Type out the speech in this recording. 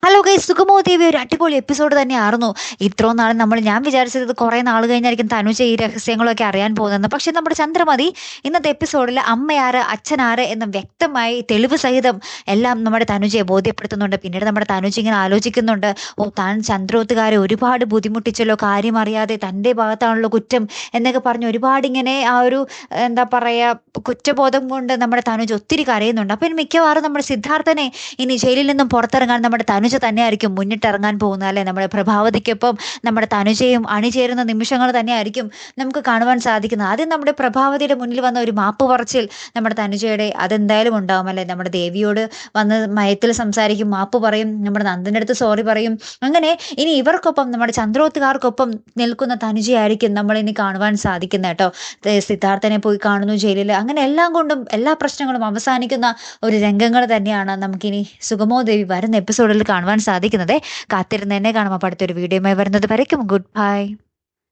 他 hello guys സുഖമോ ദേവി ഒരു അടിപൊളി episode തന്നെയായിരുന്നു. ഇത്രയും നാളും നമ്മൾ ഞാൻ വിചാരിച്ചത് ഇത് കുറേ നാൾ കഴിഞ്ഞായിരിക്കും തനുജ ഈ രഹസ്യങ്ങളൊക്കെ അറിയാൻ പോകുന്നത്. പക്ഷെ നമ്മുടെ ചന്ദ്രമതി ഇന്നത്തെ എപ്പിസോഡിൽ അമ്മയാര് അച്ഛനാര് എന്ന വ്യക്തമായി തെളിവ് സഹിതം എല്ലാം നമ്മുടെ തനുജയെ ബോധ്യപ്പെടുത്തുന്നുണ്ട്. പിന്നീട് നമ്മുടെ തനുജ ഇങ്ങനെ ആലോചിക്കുന്നുണ്ട് ഓ താൻ ചന്ദ്രോത്തുകാരെ ഒരുപാട് ബുദ്ധിമുട്ടിച്ചല്ലോ കാര്യം അറിയാതെ തന്റെ ഭാഗത്താണല്ലോ കുറ്റം എന്നൊക്കെ പറഞ്ഞ് ഒരുപാട് ഇങ്ങനെ ആ ഒരു എന്താ പറയുക കുറ്റബോധം കൊണ്ട് നമ്മുടെ തനുജ് ഒത്തിരി കരയുന്നുണ്ട്. അപ്പം മിക്കവാറും നമ്മുടെ സിദ്ധാർത്ഥനെ ഇനി ജയിലിൽ നിന്നും പുറത്തിറങ്ങാൻ നമ്മുടെ തനുജ തന്നെയായിരിക്കും മുന്നിട്ടിറങ്ങാൻ പോകുന്നത് അല്ലെ? നമ്മുടെ പ്രഭാവതിക്കൊപ്പം നമ്മുടെ തനുജയും അണിചേരുന്ന നിമിഷങ്ങൾ തന്നെയായിരിക്കും നമുക്ക് കാണുവാൻ സാധിക്കുന്നത്. ആദ്യം നമ്മുടെ പ്രഭാവതിയുടെ മുന്നിൽ വന്ന ഒരു മാപ്പ് പറച്ചിൽ നമ്മുടെ തനുജയുടെ അതെന്തായാലും ഉണ്ടാവും അല്ലെ? നമ്മുടെ ദേവിയോട് വന്ന് മയത്തിൽ സംസാരിക്കും മാപ്പ് പറയും നമ്മുടെ നന്ദന്റെ അടുത്ത് സോറി പറയും. അങ്ങനെ ഇനി ഇവർക്കൊപ്പം നമ്മുടെ ചന്ദ്രോത്തുകാർക്കൊപ്പം നിൽക്കുന്ന തനുജയായിരിക്കും നമ്മൾ ഇനി കാണുവാൻ സാധിക്കുന്നത് കേട്ടോ. സിദ്ധാർത്ഥനെ പോയി കാണുന്നു ജയിലിൽ അങ്ങനെ എല്ലാം കൊണ്ടും എല്ലാ പ്രശ്നങ്ങളും അവസാനിക്കുന്ന ഒരു രംഗങ്ങൾ തന്നെയാണ് നമുക്കിനി സുഗമോ ദേവി വരുന്ന എപ്പിസോഡിൽ കാണുവാൻ സാധിക്കുന്നത്. കാത്തിരുന്ന് തന്നെ കാണുമ്പോൾ അടുത്തൊരു വീഡിയോയുമായി വരുന്നത് വരയ്ക്കും. Good bye